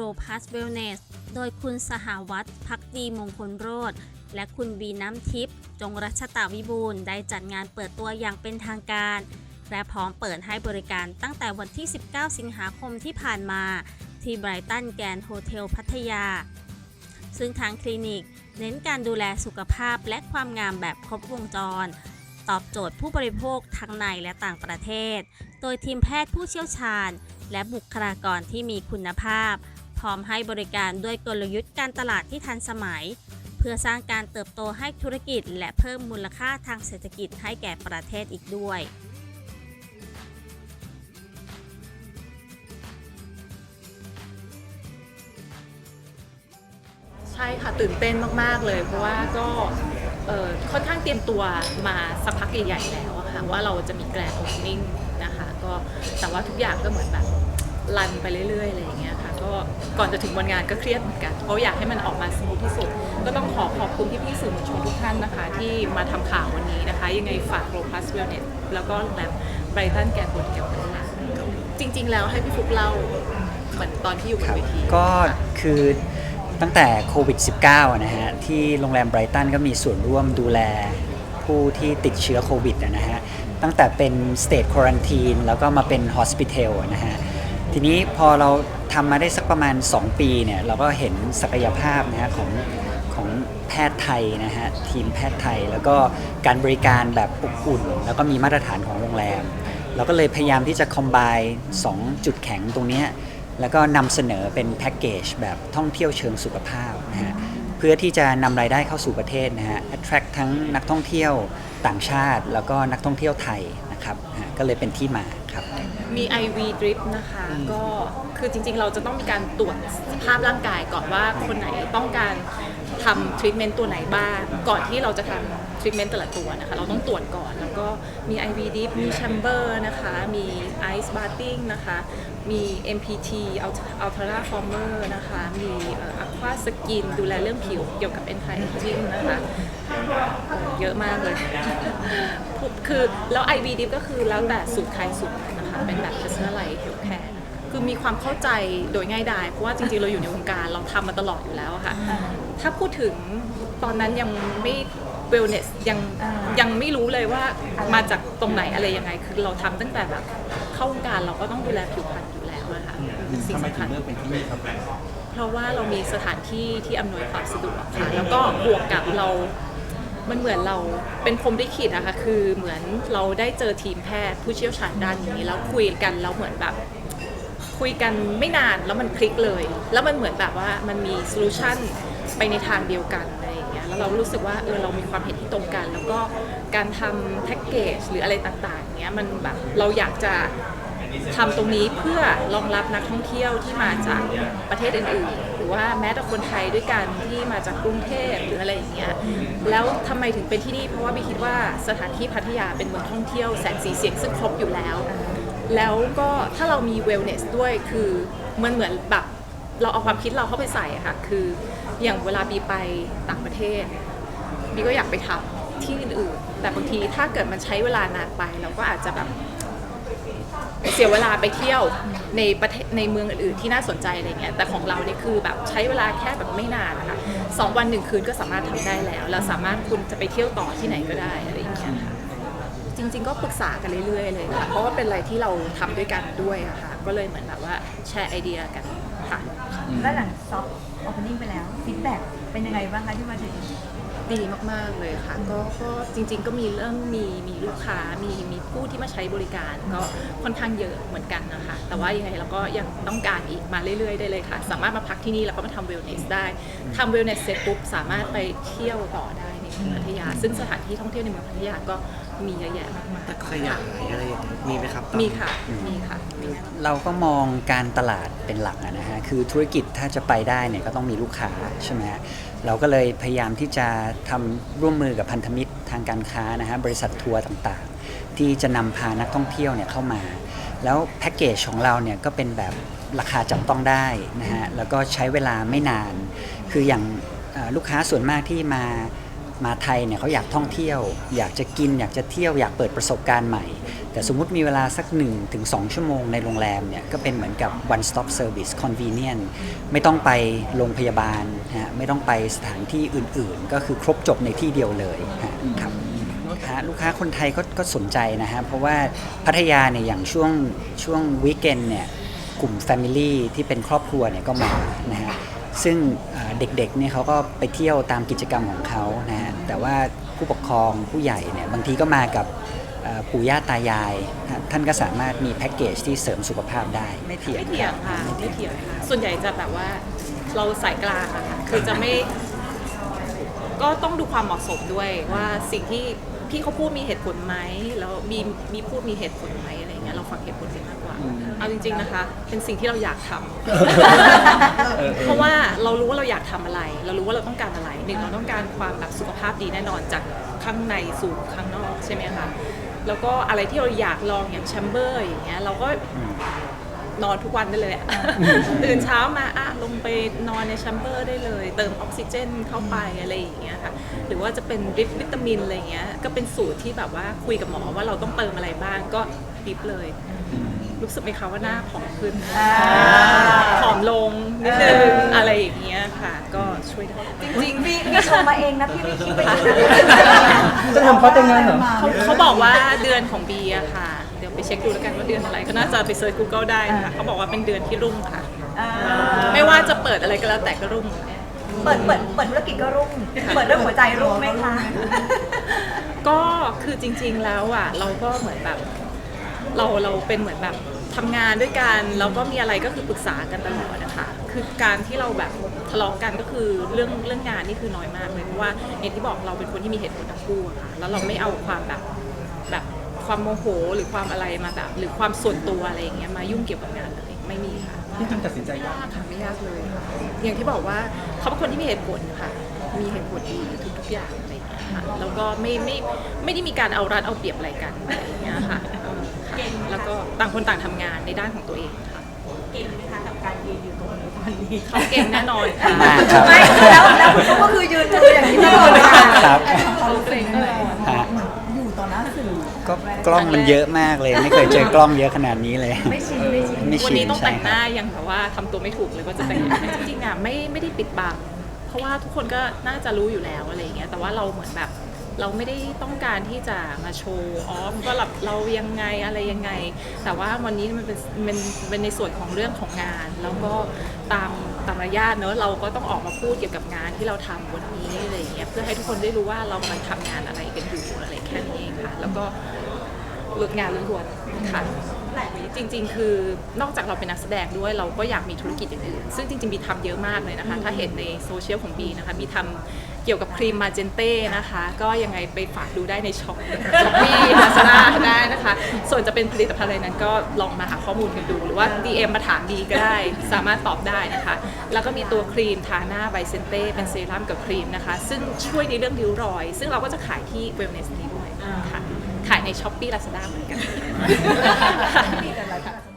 Grow Plus Wellness โดยคุณสหวัตพักดีมงคลโรธและคุณบีน้ำทิพย์จงรัชตาวิบูลได้จัดงานเปิดตัวอย่างเป็นทางการ และพร้อมเปิดให้บริการตั้งแต่วันที่ 19 สิงหาคมที่ผ่านมา ที่ไบรตันแกนโฮเทลพัทยา ซึ่งทางคลินิก เน้นการดูแลสุขภาพและความงามแบบครบวงจร ตอบโจทย์ผู้บริโภคทั้งในและต่างประเทศ โดยทีมแพทย์ผู้เชี่ยวชาญ และบุคลากรที่มีคุณภาพ พร้อมให้บริการด้วยกลยุทธ์การตลาดที่ทันสมัย เพื่อสร้างการเติบโตให้ธุรกิจ และเพิ่มมูลค่าทางเศรษฐกิจให้แก่ประเทศอีกด้วยใช่ค่ะ ตื่นเต้นมาก ๆ เลย เพราะว่าก็ค่อนข้างเตรียมตัวมาสักพักใหญ่ๆแล้วค่ะว่าเราจะมีแกรนด์โอเพนนิ่งนะคะก็แต่ว่าทุกอย่างก็เหมือนแบบ รันไปเรื่อย ๆ อะไรอย่างเงี้ย ก็ก่อนจะถึงวันงานก็เครียดเหมือนกัน เพราะอยากให้มันออกมาสมูทที่สุด ก็ต้องขอขอบคุณพี่ๆสื่อมวลชนทุกท่านนะคะ ที่มาทำข่าววันนี้นะคะ ยังไงฝากโรพัสเวลเน็ตแล้วก็โรงแรมไบรตันแกรนด์โฮเทลด้วยนะจริง ๆ แล้วให้พี่ฟุกเล่าเหมือนตอนที่อยู่บนเวทีก็คือตั้งแต่โควิด -19 นะฮะที่โรงแรมไบรตันก็มีส่วนร่วมดูแลผู้ที่ติดเชื้อโควิดนะฮะตั้งแต่เป็นสเต e คว a รันทีนแล้วก็มาเป็นฮอสพิทอลนะฮะ ทีนี้พอเราทำมาได้สักประมาณ 2 ปีเนี่ยเราก็เห็นศักยภาพนะฮะของของแพทย์ไทยนะฮะทีมแพทย์ไทย แล้วก็การบริการแบบอบอุ่น แล้วก็มีมาตรฐานของโรงแรม เราก็เลยพยายามที่จะคอมไบสองจุดแข็งตรงเนี้ยแล้วก็นำเสนอเป็นแพ็กเกจแบบท่องเที่ยวเชิงสุขภาพนะฮะเพื่อที่จะนำรายได้เข้าสู่ประเทศนะฮะ attract ทั้งนักท่องเที่ยวต่างชาติ แล้วก็นักท่องเที่ยวไทยนะครับฮะก็เลยเป็นที่มา ครับ มี IV drip นะคะ ก็คือจริงๆ เราจะต้องมีการตรวจสภาพร่างกายก่อนว่าคนไหนต้องการทำทรีทเมนต์ตัวไหนบ้าง ก่อนที่เราจะทำทรีทเมนต์แต่ละตัวนะคะ เราต้องตรวจก่อนแล้วก็มี IV drip มี chamber นะคะ มี ice bathing นะคะ มี MPT ultra former นะคะ มีเอ่อ aqua skin ดูแลเรื่องผิวเกี่ยวกับ anti aging นะคะ เยอะมากเลย คือแล้ว IV dip ก็คือแล้วแต่สูตรใครสูตรมันนะคะ เป็นแบบ personalized health care คือมีความเข้าใจโดยง่ายดายเพราะว่าจริงๆ เราอยู่ในวงการเราทำมาตลอดอยู่แล้วอะค่ะ ถ้าพูดถึงตอนนั้นยังไม่ wellness ยังยังไม่รู้เลยว่ามาจากตรงไหนอะไรยังไง คือเราทำตั้งแต่แบบเข้าวงการเราก็ต้องดูแลผิวพรรณอยู่แล้วอะค่ะเป็นสิ่งทำไมสำถึคังญ เลือกเป็นที่นี่ครับเพราะว่าเรามีสถานที่ที่อำนวยความสะดวกค่ะแล้วก็บวกกับเรา มันเหมือนเราเป็นพรมลิขิตอะค่ะคือเหมือนเราได้เจอทีมแพทย์ผู้เชี่ยวชาญด้านนี้แล้วคุยกันแล้วเหมือนแบบคุยกันไม่นานแล้วมันคลิกเลย แล้วมันเหมือนแบบว่ามันมีโซลูชันไปในทางเดียวกันอะไรอย่างเงี้ยแล้วเรารู้สึกว่าเออเรามีความเห็นที่ตรงกัน แล้วก็การทำแพ็กเกจหรืออะไรต่างๆเงี้ยมันแบบเราอยากจะทำตรงนี้เพื่อรองรับนักท่องเที่ยวที่มาจากประเทศอื่นๆ รือว่าแม้แต่คนไทยด้วยกันที่มาจากกรุงเทพหรืออะไรอย่างเงี้ยแล้วทำไมถึงเป็นที่นี่เพราะว่าบีคิดว่าสถานที่พัทยาเป็นเมืองท่องเที่ยวแสงสีเสียงซึ่งครบอยู่แล้ว แล้วก็ถ้าเรามี wellness ด้วยคือมันเหมือนแบบเราเอาความคิดเราเข้าไปใส่ค่ะคืออย่างเวลาบีไปต่างประเทศบีก็อยากไปทำที่อื่นๆแต่บางทีถ้าเกิดมันใช้เวลานานไปเราก็อาจจะแบบ เสียเวลาไปเที่ยวในประเทศในเมืองอื่นๆที่น่าสนใจอะไรเงี้ยแต่ของเราเนี่ยคือแบบใช้เวลาแค่แบบไม่นานนะคะสองวันหนึ่งคืนก็สามารถทำได้แล้ว แล้วสามารถคุณจะไปเที่ยวต่อที่ไหนก็ได้อะไรอย่างเงี้ยค่ะจริง ๆ ก็ปรึกษากันเรื่อยๆเลยค่ะเพราะว่าเป็นอะไรที่เราทำด้วยกันด้วยอะค่ะก็เลยเหมือนแบบว่าแชร์ไอเดียกันค่ะ แล้วหลังซอฟต์โอเพนนิ่งไปแล้วฟีดแบ็กเป็นยังไงบ้างคะที่มาถึง ดีมากๆเลยค่ะก็ก็จริง ๆ ก็มีเริ่มมีมีลูกค้ามีมีผู้ที่มาใช้บริการก็ค่อนข้างเยอะเหมือนกันนะคะ แต่ว่ายังไงเราก็ยังต้องการอีกมาเรื่อยๆ ได้เลยค่ะ สามารถมาพักที่นี่แล้วก็มาทำเวลเนสได้ทำเวลเนสเสร็จปุ๊บสามารถไปเที่ยวต่อได้ในเมืองพัทยา ซึ่งสถานที่ท่องเที่ยวในเมืองพัทยาก็ มีเยอะแยะมากมายแต่ขยายอะไรอย่างเงี้ยมีไหมครับมีค่ะมีค่ะมี เราก็มองการตลาดเป็นหลักอะนะฮะ คือธุรกิจถ้าจะไปได้เนี่ยก็ต้องมีลูกค้าใช่ไหมฮะ เราก็เลยพยายามที่จะทำร่วมมือกับพันธมิตรทางการค้านะฮะ บริษัททัวร์ต่างๆ ที่จะนำพานักท่องเที่ยวเนี่ยเข้ามา แล้วแพ็กเกจของเราเนี่ยก็เป็นแบบราคาจับต้องได้นะฮะ แล้วก็ใช้เวลาไม่นาน คืออย่างเอ่อลูกค้าส่วนมากที่มา มาไทยเนี่ยเขาอยากท่องเที่ยว อยากจะกินอยากจะเที่ยวอยากเปิดประสบการณ์ใหม่ แต่สมมุติมีเวลาสัก1ถึง2ชั่วโมงในโรงแรมเนี่ยก็เป็นเหมือนกับ one stop service convenient ไม่ต้องไปโรงพยาบาลนะฮะไม่ต้องไปสถานที่อื่นๆ ก็คือครบจบในที่เดียวเลยฮะครับลูกค้าลูกค้าคนไทยก็ก็สนใจนะฮะเพราะว่าพัทยาเนี่ยอย่างช่วงช่วงวีคเอนเนี่ยกลุ่ม Family ที่เป็นครอบครัวเนี่ยก็มานะฮะ ซึ่งเอ่อเด็กๆเนี่ยเขาก็ไปเที่ยวตามกิจกรรมของเขานะฮะแต่ว่าผู้ปกครองผู้ใหญ่เนี่ยบางทีก็มากับเอ่อปู่ย่าตายายนะฮะท่านก็สามารถมีแพ็กเกจที่เสริมสุขภาพได้ ไม่เถียงไม่เถียงค่ะไม่เถียงค่ะส่วนใหญ่จะแบบว่าเราสายกลางอะค่ะคือจะไม่ก็ต้องดูความเหมาะสมด้วยว่าสิ่งที่พี่เขาพูดมีเหตุผลไหมแล้วมีมีพูดมีเหตุผลไหมอะไรเงี้ยเราฟังเหตุผลกันมากกว่า เอาจริง ๆนะคะ เป็นสิ่งที่เราอยากทำเพราะว่าเรารู้ว่าเราอยากทำอะไร เรารู้ว่าเราต้องการอะไรหนึ่งเราต้องการความแบบสุขภาพดีแน่นอนจากข้างในสู่ข้างนอกใช่ไหมคะแล้วก็อะไรที่เราอยากลองอย่างแชมเบอร์อย่างเงี้ยเราก็ นอนทุกวันได้เลยอะ ตื่นเช้ามาอะลงไปนอนในแชมเบอร์ได้เลย เติมออกซิเจนเข้าไปอะไรอย่างเงี้ยค่ะ หรือว่าจะเป็นดริปวิตามินอะไรอย่างเงี้ย ก็เป็นสูตรที่แบบว่าคุยกับหมอว่าเราต้องเติมอะไรบ้างก็ดริปเลย รู้สึกไหมคะว่าหน้าผอมขึ้นผอมลงนิดนึงอะไรอย่างเงี้ยค่ะ ก็ช่วยได้จริงๆมีมีชมมาเองนะพี่ไม่คิดไปเองนะจะทำเขาแต่งงานเหรอ เขาเขาบอกว่าเดือนของบีอะค่ะ เดี๋ยวไปเช็คดูแล้วกันว่าเดือนอะไรก็น่าจะไปเซิร์ช Google ได้ค่ะเขาบอกว่าเป็นเดือนที่รุ่งค่ะ อ่าไม่ว่าจะเปิดอะไรก็แล้วแต่ก็รุ่ง เปิดเปิดเปิดธุรกิจก็รุ่ง เปิดเรื่องหัวใจรุ่งไหมคะ ก็คือจริงๆแล้วอะเราก็เหมือนแบบ เราเราเป็นเหมือนแบบทำงานด้วยกันแล้วก็มีอะไรก็คือปรึกษากันตลอดนะคะ คือการที่เราแบบทะเลาะกันก็คือเรื่องเรื่องงานนี่คือน้อยมากเลยเพราะว่าอย่างที่บอกเราเป็นคนที่มีเหตุผลทั้งคู่อะค่ะแล้วเราไม่เอาความแบบแบบ ความโมโหหรือความอะไรมาแบบหรือความส่วนตัวอะไรอย่างเงี้ยมายุ่งเกี่ยวกับงานเลยไม่มีค่ะที่จริงตัดสินใจยากยากค่ะไม่ยากเลยค่ะอย่างที่บอกว่าเขาเป็นคนที่มีเหตุผลค่ะ มีเหตุผลดีทุกๆอย่างอะไรอย่างเงี้ยค่ะแล้วก็ไม่ไม่ไม่ได้มีการเอารัดเอาเปรียบอะไรกันอะไรอย่างเงี้ยค่ะเออค่ะแล้วก็ต่างคนต่างทำงานในด้านของตัวเองค่ะ เก่งไหมคะกับการยืนอยู่ตรงนี้ตอนนี้เขาเก่งแน่นอนค่ะมากครับไม่แล้วแล้วคุณก็คือยืนตัวอย่างนี้ตลอดเลยค่ะครับ เขาเก่งแน่นอน ฮะ อยู่ต่อหน้าสื่อ ก็กล้องมันเยอะมากเลย ไม่เคยเจอกล้องเยอะขนาดนี้เลย ไม่ชินไม่ชินไม่วันชินนี้ต้องใช่แต่งคหรับน้ายังแบบว่าทำตัวไม่ถูกเลยว่าจะแต่งยังไงจริงๆอะไม่ไม่ได้ปิดบังเพราะว่าทุกคนก็น่าจะรู้อยู่แล้วอะไรอย่างเงี้ยแต่ว่าเราเหมือนแบบ เราไม่ได้ต้องการที่จะมาโชว์ออฟว่าแบบเรายังไงอะไรยังไง แต่ว่าวันนี้มันเป็นมันเป็นในส่วนของเรื่องของงาน แล้วก็ตามตามมารยาทเนอะเราก็ต้องออกมาพูดเกี่ยวกับงานที่เราทำวันนี้อะไรอย่างเงี้ยเพื่อให้ทุกคนได้รู้ว่าเรากำลังทำงานอะไรกันอยู่อะไรแค่นี้เองค่ะแล้วก็ เลือกงานล้วนๆค่ะจริง ๆ คือนอกจากเราเป็นนักแสดงด้วยเราก็อยากมีธุรกิจอื่นๆซึ่งจริงๆบีทำเยอะมากเลยนะคะ ถ้าเห็นในโซเชียลของบีนะคะบีทำเกี่ยวกับครีมมาเจนเต้นะคะ ก็ยังไงไปฝากดูได้ในช็อปช็อปปี้ลาซาด้าได้นะคะ ส่วนจะเป็นผลิตภัณฑ์อะไรนั้นก็ลองมาหาข้อมูลกันดู หรือว่า DM มาถามบีก็ได้ สามารถตอบได้นะคะ แล้วก็มีตัวครีมทาหน้าไบเซนเต้เป็นเซรั่มกับครีมนะคะ ซึ่งช่วยในเรื่องริ้วรอย ซึ่งเราก็จะขายที่เวลเนสนี้ ขายในช้อปปี้ลาซาด้าเหมือนกัน มีแต่หลาย